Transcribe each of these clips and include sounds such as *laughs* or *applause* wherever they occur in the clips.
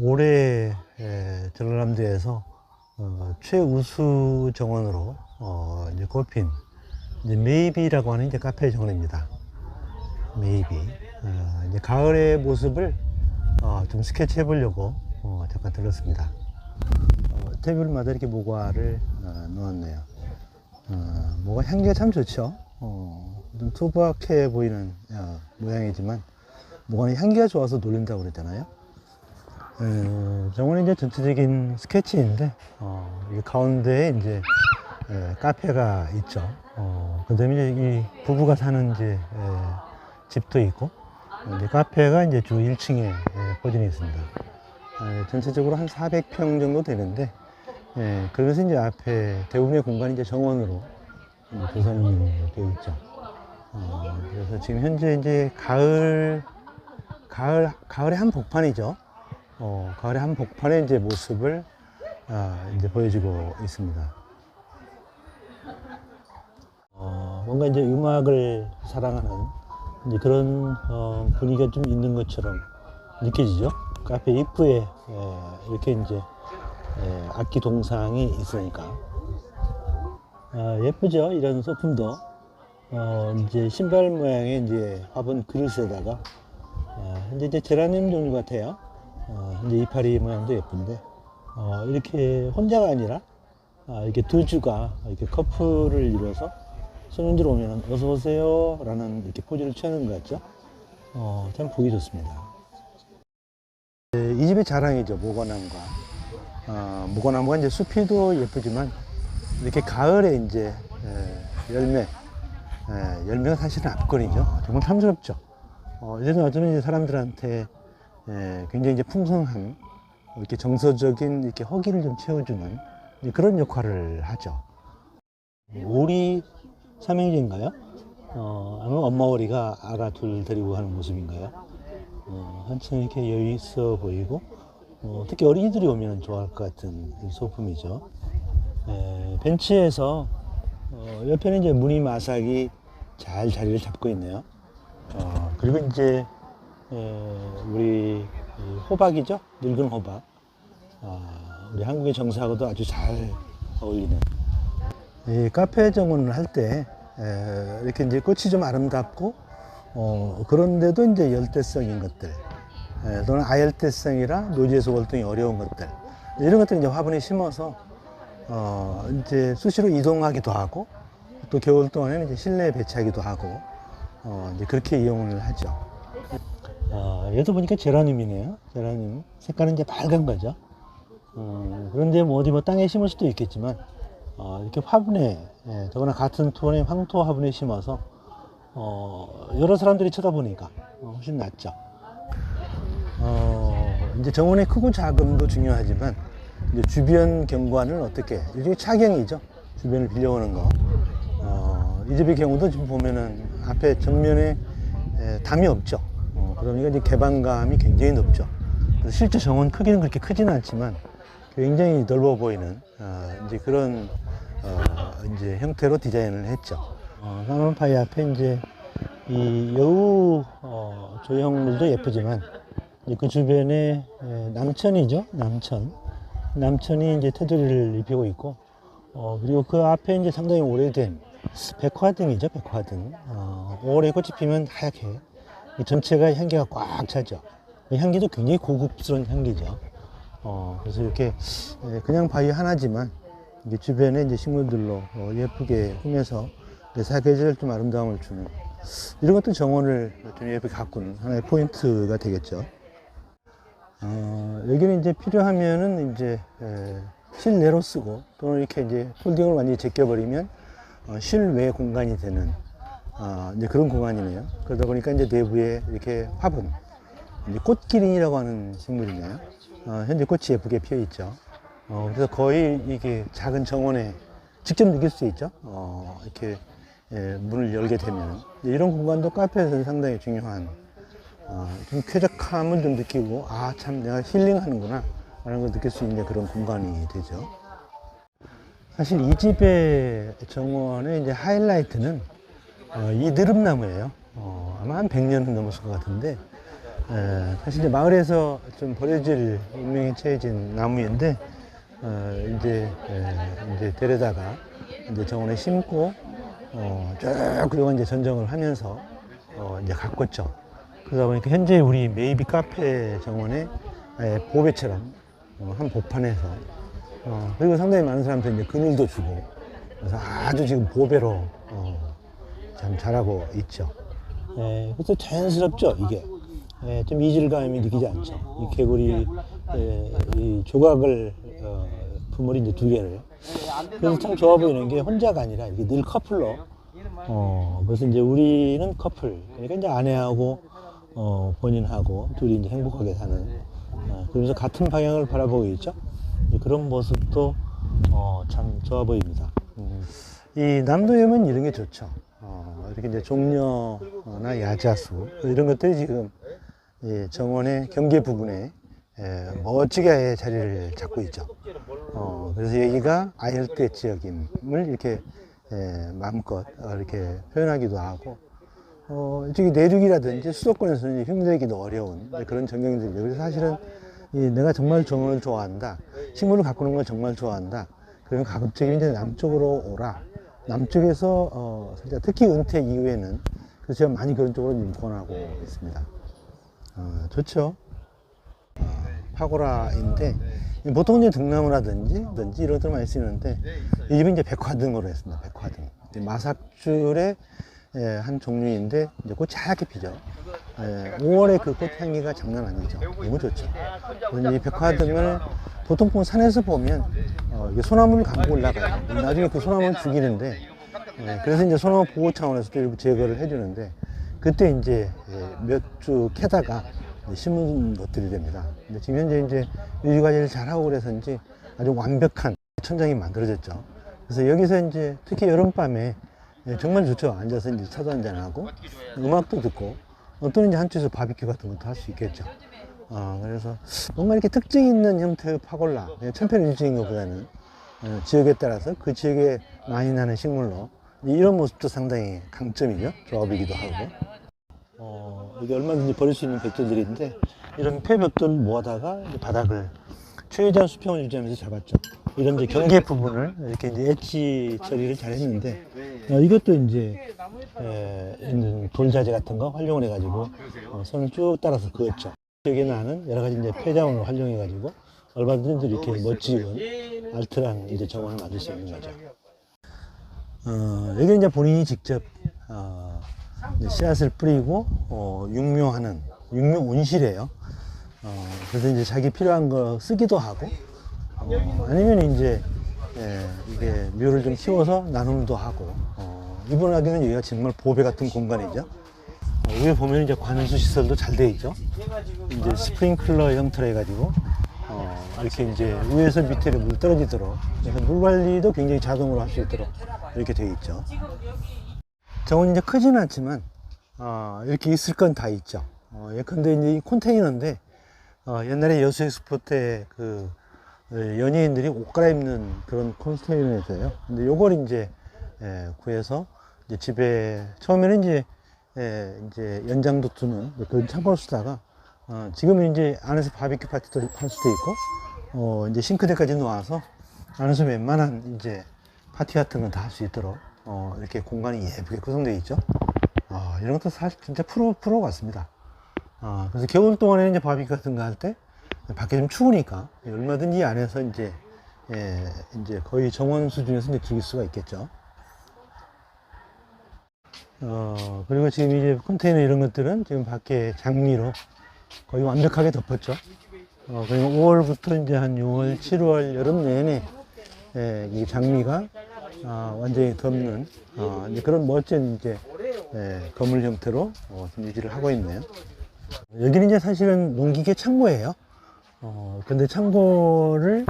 올해 에, 전라남도에서 어, 최우수 정원으로 어, 꼽힌 메이비라고 하는 카페 정원입니다. 메이비. 어, 가을의 모습을 어, 좀 스케치해 보려고 어, 잠깐 들렀습니다. 어, 테이블마다 이렇게 모과를 어, 놓았네요. 어, 모과 향기가 참 좋죠. 어, 좀 투박해 보이는 어, 모양이지만 모과는 향기가 좋아서 놀린다고 그랬잖아요. 어, 정원이 이제 전체적인 스케치인데 어, 이 가운데에 이제 에, 카페가 있죠. 어, 그다음에 이제 이 부부가 사는 이제 에, 집도 있고 이제 카페가 이제 주 1층에 포진해 있습니다. 에, 전체적으로 한 400평 정도 되는데 예, 그래서 이제 앞에 대부분의 공간이 이제 정원으로 이제 구성이 되어 있죠. 어, 그래서 지금 현재 이제 가을 가을 가을의 한 복판이죠. 어, 가을의 한 복판의 이제 모습을 아, 이제 보여주고 있습니다. 어, 뭔가 이제 음악을 사랑하는 이제 그런 어, 분위기가 좀 있는 것처럼 느껴지죠. 카페 입구에 예, 이렇게 이제 예, 악기 동상이 있으니까 아, 예쁘죠. 이런 소품도 어, 이제 신발 모양의 이제 화분 그릇에다가 아, 이제 제라늄 종류 같아요. 어, 이제 이파리 모양도 예쁜데 어, 이렇게 혼자가 아니라 아, 이렇게 두 주가 이렇게 커플을 이뤄서 손님들 오면 어서 오세요 라는 이렇게 포즈를 취하는 것 같죠. 어, 참 보기 좋습니다. 네, 이 집의 자랑이죠 모과나무가. 어, 모과나무가 이제 숲이도 예쁘지만 이렇게 가을에 이제 에, 열매, 에, 열매가 사실은 압권이죠. 정말 탐스럽죠. 어, 이제는 어쩌면 이제 사람들한테 에, 굉장히 이제 풍성한 이렇게 정서적인 이렇게 허기를 좀 채워주는 그런 역할을 하죠. 오리 삼형제인가요? 어, 아마 엄마 오리가 아가 둘 데리고 가는 모습인가요? 어, 한층 이렇게 여유 있어 보이고 어, 특히 어린이들이 오면 좋아할 것 같은 소품이죠. 에, 벤치에서 어, 옆에는 이제 무늬 마삭이 잘 자리를 잡고 있네요. 어, 그리고 이제 에, 우리 이 호박이죠, 늙은 호박. 아, 우리 한국의 정사하고도 아주 잘 어울리는. 이 카페 정원을 할 때 이렇게 이제 꽃이 좀 아름답고 어, 그런데도 이제 열대성인 것들 에, 또는 아열대성이라 노지에서 월동이 어려운 것들 이런 것들 이제 화분에 심어서 어, 이제 수시로 이동하기도 하고 또 겨울 동안에는 이제 실내에 배치하기도 하고 어, 이제 그렇게 이용을 하죠. 아, 얘도 보니까 제라늄이네요. 제라늄 색깔은 이제 빨간 거죠. 어, 그런데 뭐 어디 뭐 땅에 심을 수도 있겠지만 어, 이렇게 화분에 예, 더구나 같은 톤의 황토 화분에 심어서 어, 여러 사람들이 쳐다보니까 어, 훨씬 낫죠. 어, 이제 정원의 크고 작음도 중요하지만 이제 주변 경관을 어떻게 일종의 차경이죠. 주변을 빌려오는 거. 어, 이 집의 경우도 지금 보면은 앞에 정면에 에, 담이 없죠. 어, 그러니까 이제 개방감이 굉장히 높죠. 그래서 실제 정원 크기는 그렇게 크지는 않지만 굉장히 넓어 보이는 어, 이제 그런 어, 이제 형태로 디자인을 했죠. 어, 사만파이 앞에 이제 이 여우 어, 조형물도 예쁘지만 그 주변에 에, 남천이죠, 남천. 남천이 이제 테두리를 입히고 있고, 어, 그리고 그 앞에 이제 상당히 오래된 백화등이죠, 백화등. 어, 올해 꽃이 피면 하얗게 이 전체가 향기가 꽉 차죠. 이 향기도 굉장히 고급스러운 향기죠. 어, 그래서 이렇게 에, 그냥 바위 하나지만 이게 주변에 이제 식물들로 어, 예쁘게 꾸며서 내 사계절 좀 아름다움을 주는 이런 것도 정원을 좀 예쁘게 가꾸는 하나의 포인트가 되겠죠. 어, 여기는 이제 필요하면은 이제 에, 실내로 쓰고 또는 이렇게 이제 폴딩을 완전히 제껴버리면 어, 실외 공간이 되는 어, 이제 그런 공간이네요. 그러다 보니까 이제 내부에 이렇게 화분, 이제 꽃기린이라고 하는 식물이네요. 어, 현재 꽃이 예쁘게 피어 있죠. 어, 그래서 거의 이게 작은 정원에 직접 느낄 수 있죠. 어, 이렇게 예, 문을 열게 되면 이런 공간도 카페에서는 상당히 중요한 어, 좀 쾌적함을 좀 느끼고 아 참 내가 힐링하는구나 라는 걸 느낄 수 있는 그런 공간이 되죠. 사실 이 집의 정원의 이제 하이라이트는 어, 이 느릅나무예요. 어, 아마 한 100년은 넘었을 것 같은데 에, 사실 이제 마을에서 좀 버려질 운명에 처해진 나무인데 어, 이제 에, 이제 데려다가 이제 정원에 심고 어, 쭉 그동안 이제 전정을 하면서 어, 이제 가꿨죠. 그러다 보니까 현재 우리 메이비 카페 정원에 보배처럼 어, 한 복판에서 어, 그리고 상당히 많은 사람들 이제 그늘도 주고 그래서 아주 지금 보배로 어, 참 잘하고 있죠. 예, 그래서 자연스럽죠 이게 예, 좀 이질감이 느끼지 않죠. 이 개구리 예, 이 조각을 어, 부물이 이제 두 개를 그래서 참 좋아 보이는 게 혼자가 아니라 이게 늘 커플로 어, 그래서 이제 우리는 커플 그러니까 이제 아내하고 어, 본인하고 둘이 이제 행복하게 사는 어, 그러면서 같은 방향을 바라보고 있죠. 이 그런 모습도 어, 참 좋아 보입니다. 음. 이 남도염은 이런 게 좋죠. 어, 이렇게 이제 종려나 야자수 이런 것들이 지금 이 정원의 경계 부분에 에, 멋지게 자리를 잡고 있죠. 어, 그래서 여기가 아열대 지역임을 이렇게 에, 마음껏 어, 이렇게 표현하기도 하고 어, 저기 내륙이라든지 수도권에서는 흉내내기도 어려운 그런 전경들이에요. 그래서 사실은 이 내가 정말 정원을 좋아한다. 식물을 가꾸는 걸 정말 좋아한다. 그러면 가급적이면 이제 남쪽으로 오라. 남쪽에서 어, 살짝 특히 은퇴 이후에는 그래서 제가 많이 그런 쪽으로 좀 권하고 있습니다. 어, 좋죠. 어, 파고라인데 보통 이제 등나무라든지 든지 이런 것들 많이 쓰는데 이 집은 이제 백화등으로 했습니다. 백화등. 마삭줄의 예, 한 종류인데 이제 꽃이 하얗게 피죠. 예, 5월에 그 꽃향기가 장난 아니죠. 너무 좋죠. 이 백화등을 보통 산에서 보면 어, 이게 소나무를 감고 올라가요. 나중에 그 소나무를 죽이는데 예, 그래서 이제 소나무 보호 차원에서 또 일부 제거를 해주는데 그때 이제 예, 몇주 캐다가 심은 것들이 됩니다. 근데 지금 현재 이제 유지 관리를 잘하고 그래서인지 아주 완벽한 천장이 만들어졌죠. 그래서 여기서 이제 특히 여름밤에 예, 정말 좋죠. 앉아서 이제 차도 한잔하고 음악도 듣고 어, 또는 이제 한쪽에서 바비큐 같은 것도 할 수 있겠죠. 어, 그래서 뭔가 이렇게 특징 있는 형태의 파골라, 그냥 천편일치인 것보다는 어, 지역에 따라서 그 지역에 많이 나는 식물로 이런 모습도 상당히 강점이죠. 조합이기도 하고. 어, 이게 얼마든지 버릴 수 있는 벽돌들인데 이런 폐벽돌을 모아다가 바닥을 최대한 수평을 유지하면서 잡았죠. 이런 이제 경계 부분을 이렇게 이제 엣지 처리를 잘 했는데 어, 이것도 이제 에, 있는 돌자재 같은 거 활용을 해가지고 어, 선을 쭉 따라서 그었죠. 여기 나는 여러 가지 이제 폐자원을 활용해가지고 얼마든지 이렇게 멋지고 알뜰한 이제 정원을 만들 수 있는 거죠. 어, 여기 이제 본인이 직접 어, 이제 씨앗을 뿌리고 어, 육묘하는 육묘 온실이에요. 어, 그래서 이제 자기 필요한 거 쓰기도 하고 어, 아니면 이제 예, 이게 묘를 좀 키워서 나눔도 하고 어, 이분에게는 여기가 정말 보배 같은 공간이죠. 어, 위에 보면 이제 관수 시설도 잘 돼 있죠. 이제 스프링클러 형태로 해가지고 어, 이렇게 이제 위에서 밑으로 물 떨어지도록 그래서 물 관리도 굉장히 자동으로 할 수 있도록 이렇게 돼 있죠. 정원 이제 크지는 않지만 어, 이렇게 있을 건 다 있죠. 어, 예컨대 이제 이 컨테이너인데 어, 옛날에 여수 엑스포 때그 연예인들이 옷 갈아입는 그런 컨테이너였어요. 근데 요걸 이제 예, 구해서 이제 집에 처음에는 이제 예, 이제 연장도 두는 그런 창고를 쓰다가 어, 지금은 이제 안에서 바비큐 파티도 할 수도 있고 어, 이제 싱크대까지 놓아서 안에서 웬만한 이제 파티 같은 건 다 할 수 있도록 어, 이렇게 공간이 예쁘게 구성되어 있죠. 아, 이런 것도 사실 진짜 프로, 프로 같습니다. 아, 그래서 겨울 동안에는 이제 바비큐 같은 거 할 때 밖에 좀 추우니까 얼마든지 이 안에서 이제 예, 이제 거의 정원 수준에서 이제 즐길 수가 있겠죠. 어, 그리고 지금 이제 컨테이너 이런 것들은 지금 밖에 장미로 거의 완벽하게 덮었죠. 어, 그리고 5월부터 이제 한 6월, 7월, 여름 내내 예, 이 장미가 아, 완전히 덮는 어, 이제 그런 멋진 이제 예, 건물 형태로 어, 좀 유지를 하고 있네요. 여기는 이제 사실은 농기계 창고예요. 어, 근데 창고를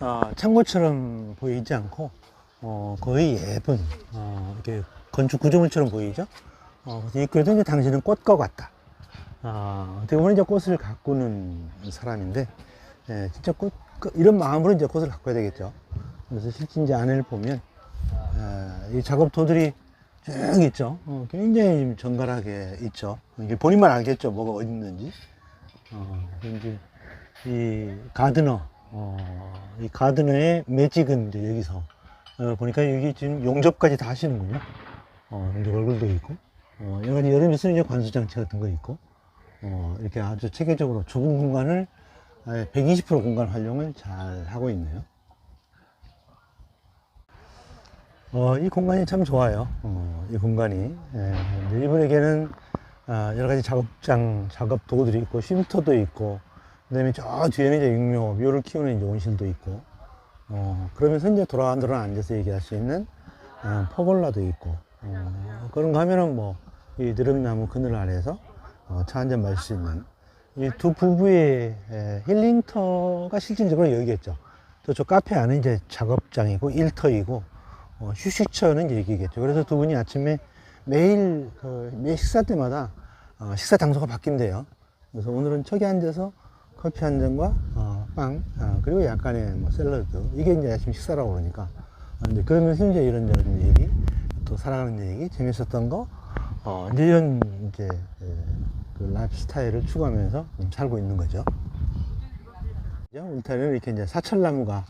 아, 창고처럼 보이지 않고 어, 거의 예쁜 어, 이렇게 건축 구조물처럼 보이죠. 어, 그래서 이제 당신은 꽃과 같다. 아, 어떻게 보면 이제 꽃을 가꾸는 사람인데, 예, 진짜 꽃, 그- 이런 마음으로 이제 꽃을 가꿔야 되겠죠. 그래서 실제 이제 안을 보면, 아, 이 작업토들이 쭉 있죠. 어, 굉장히 정갈하게 있죠. 이게 본인만 알겠죠. 뭐가 어디 있는지. 어, 이제 이 가드너, 어, 이 가드너의 매직은 이제 여기서 어, 보니까 여기 지금 용접까지 다 하시는군요. 어, 이제 얼굴도 있고, 어, 여러 가지 여름에 쓰는 관수장치 같은 거 있고, 어, 이렇게 아주 체계적으로 좁은 공간을 120% 공간 활용을 잘 하고 있네요. 어, 이 공간이 참 좋아요. 어, 이 공간이. 예, 이분에게는 아, 여러 가지 작업장, 작업 도구들이 있고, 쉼터도 있고, 그 다음에 저 뒤에는 이제 육묘, 묘를 키우는 이제 온실도 있고, 어, 그러면서 이제 도란도란 앉아서 얘기할 수 있는 어, 퍼골라도 있고, 어, 그런 거 하면은 뭐, 이 느릅나무 그늘 아래서 어, 차 한 잔 마실 수 있는 이 두 부부의 에, 힐링터가 실질적으로 여기겠죠. 저쪽 카페 안은 이제 작업장이고 일터이고 어, 휴식처는 이제 여기겠죠. 그래서 두 분이 아침에 매일 그, 매 식사 때마다 어, 식사 장소가 바뀐대요. 그래서 오늘은 저기 앉아서 커피 한 잔과 어, 빵 어, 그리고 약간의 뭐 샐러드 이게 이제 아침 식사라고 그러니까 어, 이제 그러면서 이제 이런저런 얘기 또 사랑하는 얘기 재밌었던 거 어, 이제 이런 이제 에, 그 라이프 스타일을 추구하면서 좀 살고 있는 거죠. 이제 울타리는 이렇게 이제 사철나무가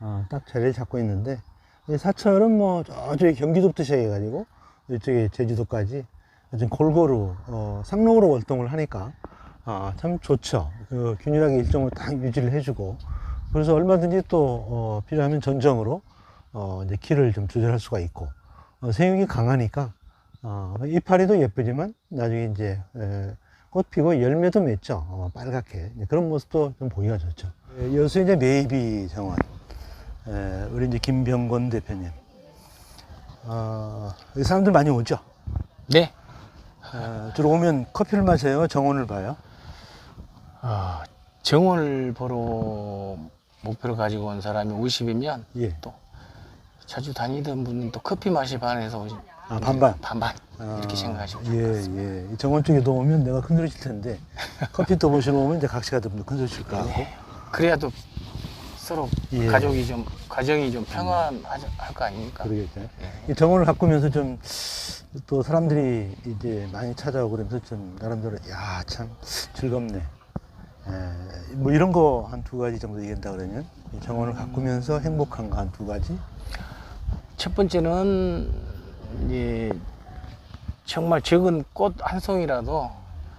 어, 딱 자리를 잡고 있는데 이 사철은 뭐 저쪽에 경기도부터 시작해가지고 이쪽에 제주도까지 골고루 어, 상록으로 활동을 하니까 아, 참 좋죠. 그 균일하게 일정을 딱 유지를 해주고 그래서 얼마든지 또 어, 필요하면 전정으로 어, 이제 키를 좀 조절할 수가 있고 어, 생육이 강하니까 어, 이파리도 예쁘지만 나중에 이제 에, 꽃 피고 열매도 맺죠. 어, 빨갛게 이제 그런 모습도 좀 보기가 좋죠. 예, 여수 이제 메이비 정원 에, 우리 이제 김병건 대표님 어, 사람들 많이 오죠. 네. 어, 주로 오면 커피를 마셔요, 정원을 봐요. 어, 정원을 보러 목표를 가지고 온 사람이 50이면 예. 또 자주 다니던 분은 또 커피 맛이 반해서 아, 반반. 반반 이렇게 아, 생각하시면 예, 좋을 것 같습니다. 예. 이 정원 쪽에도 오면 내가 칠 텐데 *laughs* 커피 또 보시러 오면 이제 각시가 좀칠거 같고. 그래야 또 서로 예. 가족이 좀 가정이 좀 평안할 거 아닙니까? 그러겠죠. 예. 이 정원을 가꾸면서 좀 또 사람들이 이제 많이 찾아오고 그러면서 좀 나름대로 야 참 즐겁네. 에, 뭐 이런 거 한 두 가지 정도 얘기한다 그러면 이 정원을 가꾸면서 행복한 거 한 두 가지. 첫 번째는 이제 정말 적은 꽃 한 송이라도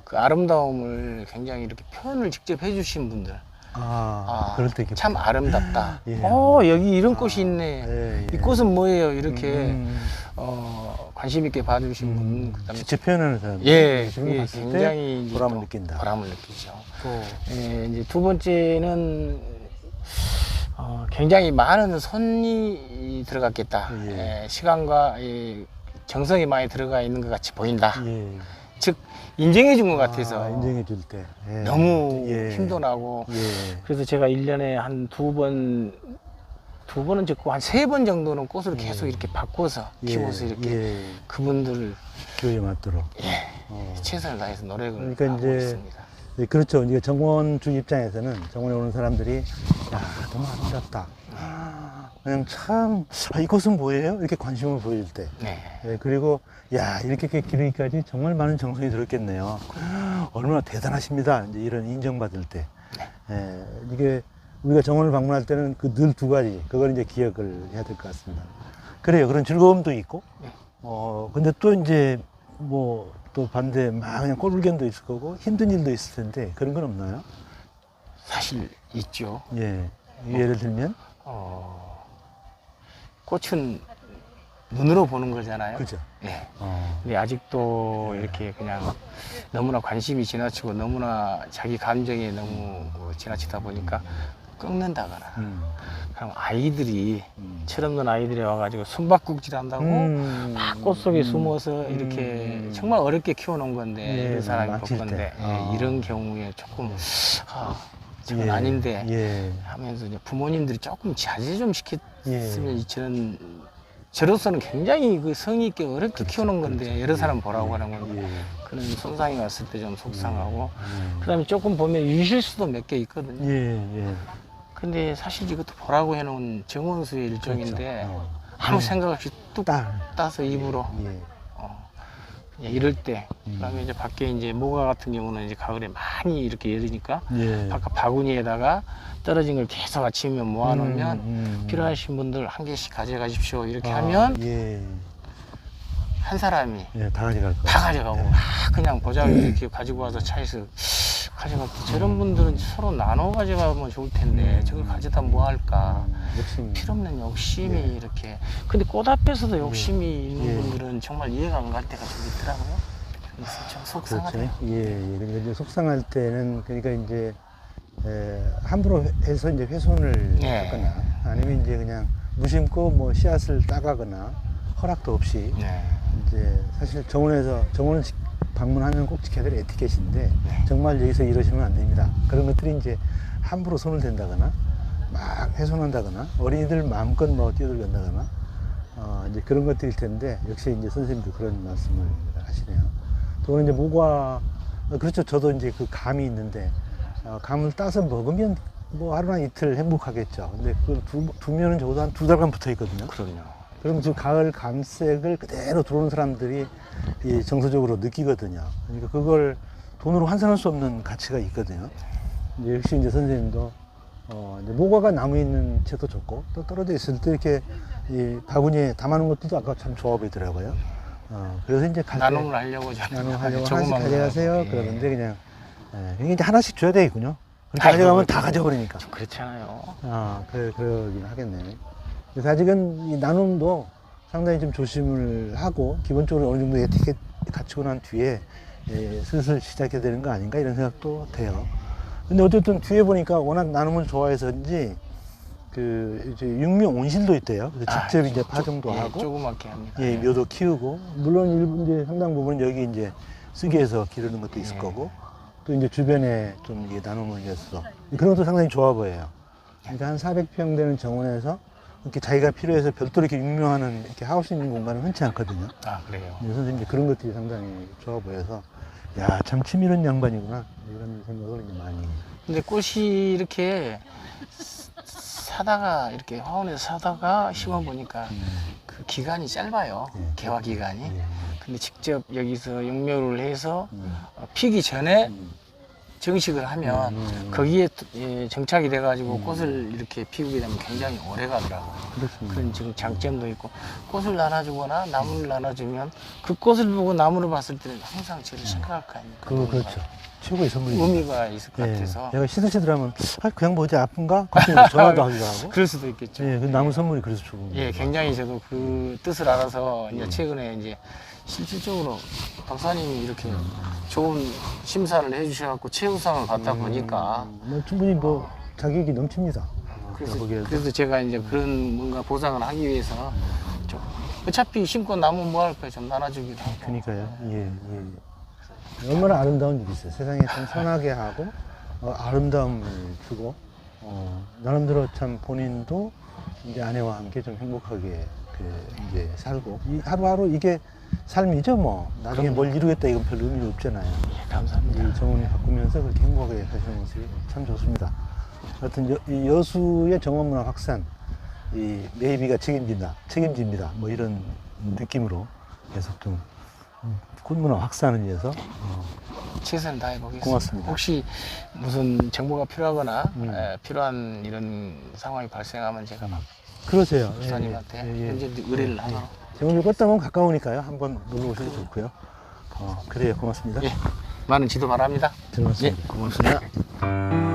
그 아름다움을 굉장히 이렇게 표현을 직접 해주신 분들. 아, 아, 그럴 때 참 아름답다. *laughs* 예. 어, 여기 이런 꽃이 있네. 예, 예. 이 꽃은 뭐예요? 이렇게 음, 어, 관심 있게 봐주신 분, 그다음에 직접 표현하는 사람. 예, 봤을 굉장히 보람을 또 느낀다. 보람을 느끼죠. 또 예, 이제 두 번째는 어, 굉장히 많은 손이 들어갔겠다. 예. 예, 시간과 이 정성이 많이 들어가 있는 것 같이 보인다. 예. 즉 인정해 준 것 같아서 아, 인정해 줄 때. 예. 너무 예. 힘도 나고 예. 그래서 제가 일년에 한 두 번, 두 번은 적고 한 세 번 정도는 꽃을 계속 이렇게 바꿔서 키워서 이렇게 예. 그분들 기호에 맞도록. 예, 어. 최선을 다해서 노력을 그러니까 하고 이제 있습니다. 네, 그렇죠. 이게 정원주 입장에서는 정원에 오는 사람들이 야 너무 아름답다. 그냥 참 아, 이곳은 뭐예요? 이렇게 관심을 보일 때. 네. 예, 그리고 야 이렇게 기르기까지 정말 많은 정성이 들었겠네요. 얼마나 대단하십니다. 이제 이런 인정받을 때. 예, 이게 우리가 정원을 방문할 때는 그 늘 두 가지 그걸 이제 기억을 해야 될 것 같습니다. 그래요. 그런 즐거움도 있고. 네. 어 근데 또 이제 뭐 또 반대 막 그냥 꼴불견도 있을 거고 힘든 일도 있을 텐데 그런 건 없나요? 사실 있죠. 예. 예를 들면 어, 꽃은 눈으로 보는 거잖아요. 그죠. 예. 어. 근데 아직도 이렇게 그냥 너무나 관심이 지나치고 너무나 자기 감정에 너무 뭐 지나치다 보니까 꺾는다거나 음. 그럼 아이들이 음. 철없는 아이들이 와가지고 숨바꼭질 한다고 음. 막 꽃 속에 음. 숨어서 이렇게 음. 정말 어렵게 키워놓은 건데 예, 이런 사람이 볼 건데 때. 예, 아. 이런 경우에 조금 아, 저건 예. 아닌데 예. 하면서 이제 부모님들이 조금 자제 좀 시켰으면 예. 저는 저로서는 굉장히 그 성의 있게 어렵게 키우는 건데 여러 사람 보라고 하는 건 예. 그런 손상이 왔을 때 좀 속상하고 음. 그다음에 조금 보면 유실수도 몇 개 있거든요. 예, 예. 근데 사실 이것도 보라고 해놓은 정원수의 일종인데 그렇죠. 어. 아무 생각 없이 뚝 딸. 따서 입으로 예. 어, 그냥 이럴 때 음. 그다음에 이제 밖에 이제 모가 같은 경우는 이제 가을에 많이 이렇게 열리니까 예. 바깥 바구니에다가 떨어진 걸 계속 아침에 모아놓으면 음, 음. 필요하신 분들 한 개씩 가져가십시오 이렇게 아, 하면 예. 한 사람이 예, 다 가져갈 거. 다 가져가고 네. 막 그냥 보자기 이렇게 가지고 와서 차에서 가져갈 때 저런 분들은 서로 나눠 가져가면 좋을 텐데 음. 저걸 가져다 뭐 할까 욕심. 필요 없는 욕심이 예. 이렇게 근데 꽃 앞에서도 욕심이 있는 예. 분들은 정말 이해가 안 갈 때가 좀 있더라고요 그래서 좀 그렇죠. 속상하더라고요 예, 예. 그러니까 이제 속상할 때는 그러니까 이제 에, 함부로 해서 이제 훼손을 예. 하거나 아니면 이제 그냥 무심코 뭐 씨앗을 따가거나 허락도 없이 네. 이제 사실 정원에서 정원을 지- 방문하면 꼭 지켜야 될 에티켓인데 네. 정말 여기서 이러시면 안 됩니다. 그런 것들이 이제 함부로 손을 댄다거나 막 훼손한다거나 어린이들 마음껏 뭐 뛰어들간다거나 어, 이제 그런 것들일 텐데 역시 이제 선생님도 그런 말씀을 하시네요. 또 이제 모과 어, 그렇죠. 저도 이제 그 감이 있는데 어, 감을 따서 먹으면 뭐 하루나 이틀 행복하겠죠. 근데 그 두, 두 면은 적어도 한 두 달간 붙어 있거든요. 그럼요 그럼 그 가을 감색을 그대로 들어오는 사람들이 이 정서적으로 느끼거든요. 그러니까 그걸 돈으로 환산할 수 없는 가치가 있거든요. 이제 역시 이제 선생님도 어 이제 모과가 나무에 있는 채도 좋고 또 떨어져 있을 때 이렇게 이 바구니에 담아놓은 것도 아까 참 좋아 보이더라고요. 어 그래서 이제 갈때 나눔을 하려고 나눔하려고 하나씩 가져가세요. 예. 그러는데 그냥 예, 그냥 이제 하나씩 줘야 되겠군요. 그렇게 가져가면 다. 가져버리니까. 좀 그렇잖아요 아, 그래, 그러긴 하겠네. 그래서 아직은 이 나눔도 상당히 좀 조심을 하고, 기본적으로 어느 정도 에티켓 갖추고 난 뒤에, 예, 슬슬 시작해야 되는 거 아닌가 이런 생각도 돼요. 근데 어쨌든 뒤에 보니까 워낙 나눔을 좋아해서인지, 그, 이제 육묘 온실도 있대요. 그래서 아, 직접 이제 조- 파종도 예, 하고, 조그맣게 합니다 예, 묘도 키우고, 물론 일부 이제 상당 부분은 여기 이제 쓰기에서 기르는 것도 있을 예. 거고, 또 이제 주변에 좀 이게 나눔을 위해서 그런 것도 상당히 좋아 보여요. 그러니까 한 400평 되는 정원에서 이렇게 자기가 필요해서 별도로 이렇게 육묘하는 이렇게 하우스 있는 공간은 흔치 않거든요. 아 그래요 근데 선생님이 그런 것들이 상당히 좋아 보여서 야, 참 치밀한 양반이구나. 이런 생각을 이제 많이. 근데 꽃이 이렇게 사다가 이렇게 화원에서 사다가 심어 보니까 그 기간이 짧아요. 예. 개화 기간이. 예. 근데 직접 여기서 육묘를 해서 음. 어, 피기 전에 음. 정식을 하면 음. 거기에 또, 예, 정착이 돼가지고 음. 꽃을 이렇게 피우게 되면 굉장히 오래 가더라고요. 그렇습니다. 그런 지금 장점도 있고 꽃을 나눠주거나 나무를 나눠주면 그 꽃을 보고 나무를 봤을 때는 항상 저를 생각할 거 아닙니까? 그, 그렇죠. 최고의 선물이죠. 의미가 있을 것 예. 같아서 내가 시들시들하면 아, 그냥 뭐 어디 아픈가? 갑자기 전화도 하기도 하고. *laughs* 그럴 수도 있겠죠. 예, 그 나무 선물이 그래서 좋은 예. 굉장히 저도 그 뜻을 알아서 이제 음. 최근에 이제 실질적으로 박사님이 이렇게 좋은 심사를 해주셔갖고 최우상을 받다 보니까 음, 뭐 충분히 뭐 자격이 넘칩니다. 그래서. 그래서 제가 이제 그런 뭔가 보상을 하기 위해서 좀 어차피 심고 나무 뭐할 거야 좀 나눠주기도 하고 그러니까요. 예, 예. 얼마나 아름다운 일이 있어요. 세상에 참 선하게 하고 어, 아름다움을 주고 어, 나름대로 참 본인도 이제 아내와 함께 좀 행복하게 그 이제 살고 이 하루하루 이게 삶이죠 뭐 나중에 뭘 이루겠다 이건 별 의미 없잖아요. 예, 감사합니다. 이 정원을 바꾸면서 그렇게 행복하게 사시는 모습이 참 좋습니다. 하여튼 여, 이 여수의 정원문화 확산, 이 메이비가 책임진다, 책임집니다. 뭐 이런 느낌으로 계속 좀 음, 꽃문화 확산을 위해서 어, 최선을 다해 보겠습니다. 고맙습니다. 혹시 무슨 정보가 필요하거나 음. 에, 필요한 이런 상황이 발생하면 제가 막 그러세요. 예, 박사님한테 예, 예. 언제든지 의뢰를 하도록 정원이 꽃다면 가까우니까요. 한번 놀러 오셔도 좋고요. 어, 그래요. 고맙습니다. 예, 많은 지도 바랍니다. 잘 예. 고맙습니다.